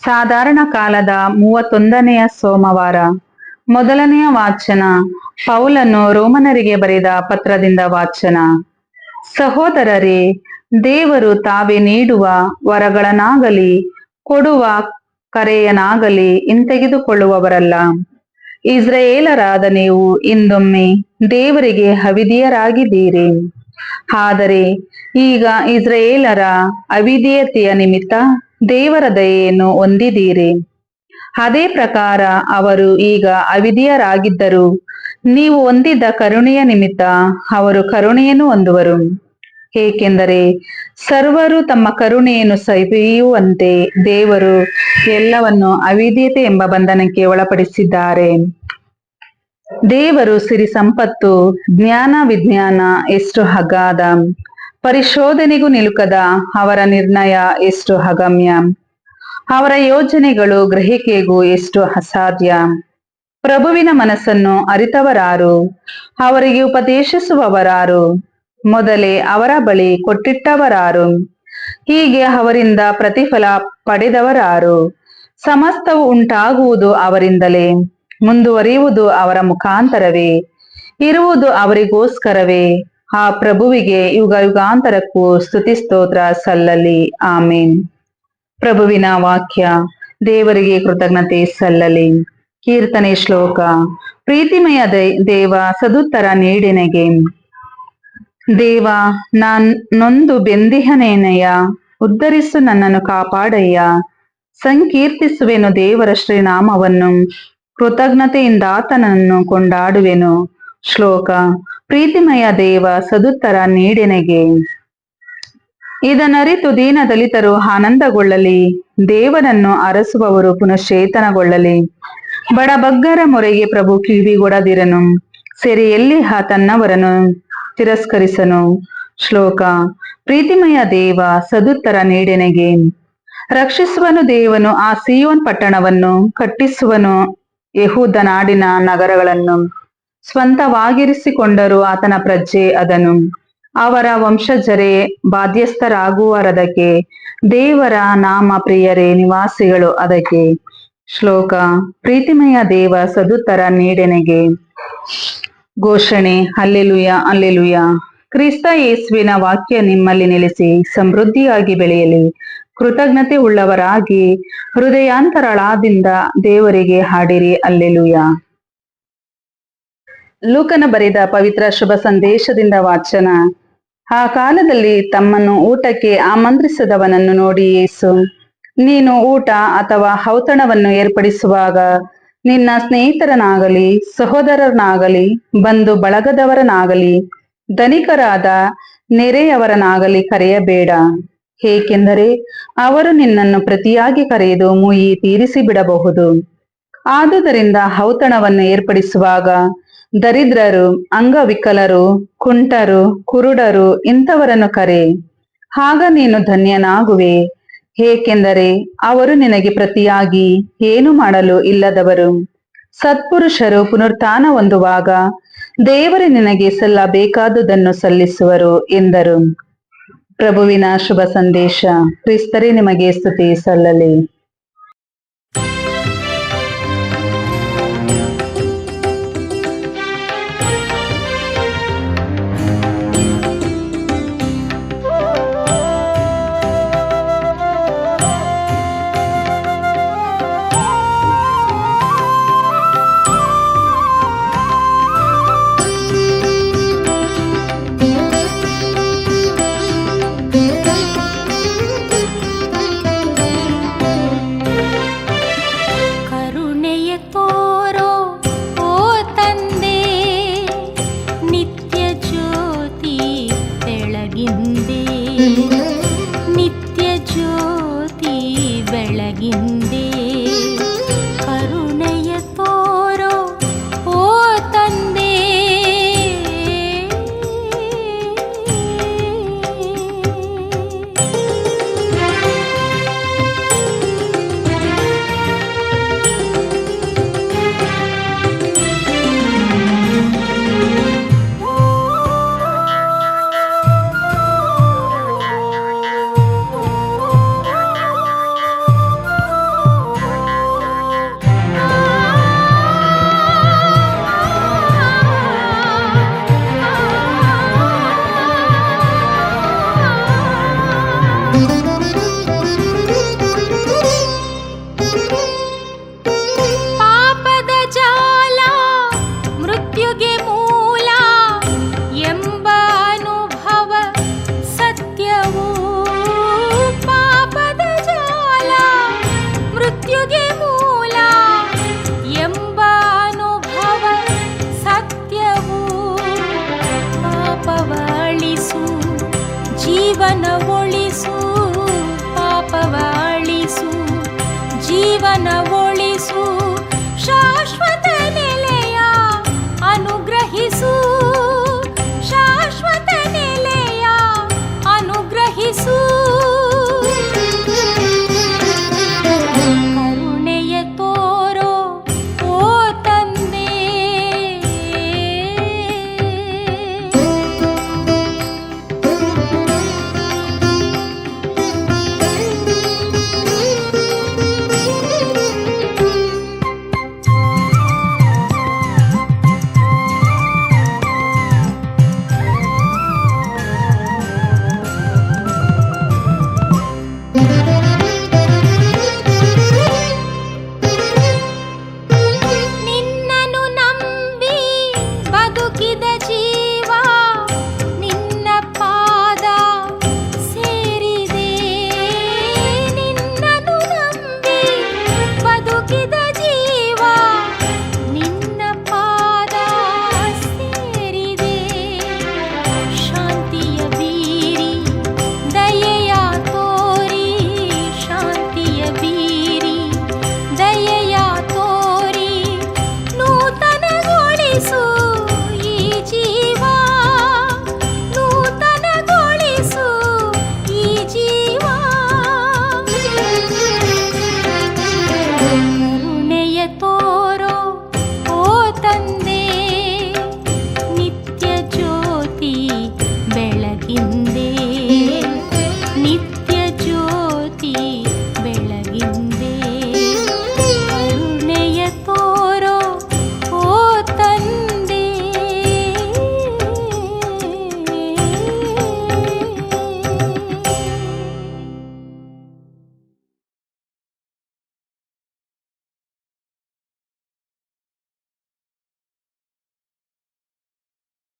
ಸಾಧಾರಣ ಕಾಲದ ಮೂವತ್ತೊಂದನೆಯ ಸೋಮವಾರ. ಮೊದಲನೆಯ ವಾಚನ, ಪೌಲನ್ನು ರೋಮನರಿಗೆ ಬರೆದ ಪತ್ರದಿಂದ ವಾಚನ. ಸಹೋದರರೇ, ದೇವರು ತಾವೇ ನೀಡುವ ವರಗಳನ್ನಾಗಲಿ, ಕೊಡುವ ಕರೆಯನಾಗಲಿ ಹಿಂತೆಗೆದುಕೊಳ್ಳುವವರಲ್ಲ. ಇಸ್ರೇಲರಾದ ನೀವು ಇಂದೊಮ್ಮೆ ದೇವರಿಗೆ ಅವಿಧಿಯರಾಗಿದ್ದೀರಿ ಆದರೆ ಈಗ ಇಸ್ರೇಲರ ಅವಿಧೇಯತೆಯ ನಿಮಿತ್ತ ದೇವರ ದಯೆಯನ್ನು ಹೊಂದಿದ್ದೀರಿ. ಅದೇ ಪ್ರಕಾರ ಅವರು ಈಗ ಅವಿಧಿಯರಾಗಿದ್ದರು. ನೀವು ಹೊಂದಿದ್ದ ಕರುಣೆಯ ನಿಮಿತ್ತ ಅವರು ಕರುಣೆಯನ್ನು ಹೊಂದುವರು. ಏಕೆಂದರೆ ಸರ್ವರು ತಮ್ಮ ಕರುಣೆಯನ್ನು ಸವಿಯುವಂತೆ ದೇವರು ಎಲ್ಲವನ್ನು ಅವಿದ್ಯತೆ ಎಂಬ ಬಂಧನಕ್ಕೆ ಒಳಪಡಿಸಿದ್ದಾರೆ. ದೇವರು ಸಿರಿ ಸಂಪತ್ತು ಜ್ಞಾನ ವಿಜ್ಞಾನ, ಎಷ್ಟು ಅಗಾಧ. ಪರಿಶೋಧನೆಗೂ ನಿಲುಕದ ಅವರ ನಿರ್ಣಯ ಎಷ್ಟು ಅಗಮ್ಯ? ಅವರ ಯೋಜನೆಗಳು ಗ್ರಹಿಕೆಗೂ ಎಷ್ಟು ಅಸಾಧ್ಯ? ಪ್ರಭುವಿನ ಮನಸ್ಸನ್ನು ಅರಿತವರಾರು? ಅವರಿಗೆ ಉಪದೇಶಿಸುವವರಾರು? ಮೊದಲೇ ಅವರ ಬಳಿ ಕೊಟ್ಟಿಟ್ಟವರಾರು? ಹೀಗೆ ಅವರಿಂದ ಪ್ರತಿಫಲ ಪಡೆದವರಾರು? ಸಮಸ್ತವು ಉಂಟಾಗುವುದು ಅವರಿಂದಲೇ? ಮುಂದುವರಿಯುವುದು ಅವರ ಮುಖಾಂತರವೇ? ಇರುವುದು ಅವರಿಗೋಸ್ಕರವೇ? ಆ ಪ್ರಭುವಿಗೆ ಯುಗ ಯುಗಾಂತರಕ್ಕೂ ಸ್ತುತಿ ಸ್ತೋತ್ರ ಸಲ್ಲಲಿ. ಆಮೇನ್. ಪ್ರಭುವಿನ ವಾಕ್ಯ, ದೇವರಿಗೆ ಕೃತಜ್ಞತೆ ಸಲ್ಲಲಿ. ಕೀರ್ತನೆ ಶ್ಲೋಕ, ಪ್ರೀತಿಮಯ ದೇವ ಸದುತ್ತರ ನೀಡಿನೆಗೆ. ದೇವ, ನಾನ್ ನೊಂದು ಬೆಂದಿಹನೇನಯ್ಯ ಉದ್ಧರಿಸು ನನ್ನನ್ನು ಕಾಪಾಡಯ್ಯ. ಸಂಕೀರ್ತಿಸುವೆನು ದೇವರ ಶ್ರೀನಾಮವನ್ನು ಕೃತಜ್ಞತೆಯಿಂದ ಆತನನ್ನು ಕೊಂಡಾಡುವೆನು. ಶ್ಲೋಕ ಪ್ರೀತಿಮಯ ದೇವ ಸದುತ್ತರ ನೀಡೆನೆಗೆ. ಇದನ್ನರಿತು ದೀನ ದಲಿತರು ಆನಂದಗೊಳ್ಳಲಿ ದೇವರನ್ನು ಅರಸುವವರು ಪುನಶ್ಚೇತನಗೊಳ್ಳಲಿ. ಬಡಬಗ್ಗರ ಮೊರೆಗೆ ಪ್ರಭು ಕಿವಿಗೊಡದಿರನು ಸೆರೆಯಲ್ಲಿ ಆ ತನ್ನವರನ್ನು ತಿರಸ್ಕರಿಸನು. ಶ್ಲೋಕ, ಪ್ರೀತಿಮಯ ದೇವ ಸದುತ್ತರ ನೀಡೆನೆಗೆ. ರಕ್ಷಿಸುವನು ದೇವನು ಆ ಸಿಯೋನ್ ಪಟ್ಟಣವನ್ನು, ಕಟ್ಟಿಸುವನು ಯಹೂದ ನಾಡಿನ ನಗರಗಳನ್ನು. ಸ್ವಂತವಾಗಿರಿಸಿಕೊಂಡರು ಆತನ ಪ್ರಜೆ ಅದನು. ಅವರ ವಂಶಜರೇ ಬಾಧ್ಯಸ್ಥರಾಗುವರದಕ್ಕೆ, ದೇವರ ನಾಮ ಪ್ರಿಯರೇ ನಿವಾಸಿಗಳು ಅದಕ್ಕೆ. ಶ್ಲೋಕ, ಪ್ರೀತಿಮಯ ದೇವ ಸದುತ್ತರ ನೀಡೆನೆಗೆ. ಘೋಷಣೆ ಅಲ್ಲೆಲುಯ ಅಲ್ಲೆಲುಯ ಕ್ರಿಸ್ತ ಯೇಸುವಿನ ವಾಕ್ಯ ನಿಮ್ಮಲ್ಲಿ ನೆಲೆಸಿ, ಸಮೃದ್ಧಿಯಾಗಿ ಬೆಳೆಯಲಿ. ಕೃತಜ್ಞತೆ ಉಳ್ಳವರಾಗಿ, ಹೃದಯಾಂತರಳಾದಿಂದ ದೇವರಿಗೆ ಹಾಡಿರಿ ಅಲ್ಲೆಲುಯ ಲೂಕನ ಬರೆದ ಪವಿತ್ರ ಶುಭ ಸಂದೇಶದಿಂದ ವಾಚನ. ಆ ಕಾಲದಲ್ಲಿ ತಮ್ಮನ್ನು ಊಟಕ್ಕೆ ಆಮಂತ್ರಿಸದವನನ್ನು ನೋಡಿ ಯೇಸು ನೀನು ಊಟ ಅಥವಾ ಔತಣವನ್ನು ಏರ್ಪಡಿಸುವಾಗ ನಿನ್ನ ಸ್ನೇಹಿತರನಾಗಲಿ ಸಹೋದರನಾಗಲಿ ಬಂಧು ಬಳಗದವರನಾಗಲಿ ಧನಿಕರಾದ ನೆರೆಯವರನಾಗಲಿ ಕರೆಯಬೇಡ. ಏಕೆಂದರೆ ಅವರು ನಿನ್ನನ್ನು ಪ್ರತಿಯಾಗಿ ಕರೆಯದು ಮುಯಿ ತೀರಿಸಿ ಬಿಡಬಹುದು. ಆದುದರಿಂದ ಔತಣವನ್ನು ಏರ್ಪಡಿಸುವಾಗ ದರಿದ್ರರು, ಅಂಗವಿಕಲರು, ಕುಂಟರು, ಕುರುಡರು ಇಂಥವರನ್ನು ಕರೆ. ಆಗ ನೀನು ಧನ್ಯನಾಗುವೆ. ಏಕೆಂದರೆ ಅವರು ನಿನಗೆ ಪ್ರತಿಯಾಗಿ ಏನು ಮಾಡಲು ಇಲ್ಲದವರು. ಸತ್ಪುರುಷರು ಪುನರುತ್ಥಾನ ಹೊಂದುವಾಗ ದೇವರು ನಿನಗೆ ಸಲ್ಲಬೇಕಾದುದನ್ನು ಸಲ್ಲಿಸುವರು ಎಂದರು. ಪ್ರಭುವಿನ ಶುಭ ಸಂದೇಶ, ಕ್ರಿಸ್ತರೇ ನಿಮಗೆ ಸ್ತುತಿ ಸಲ್ಲಲಿ. ಜೀವನ ಒಳಿಸು ಪಾಪವ ಅಳಿಸು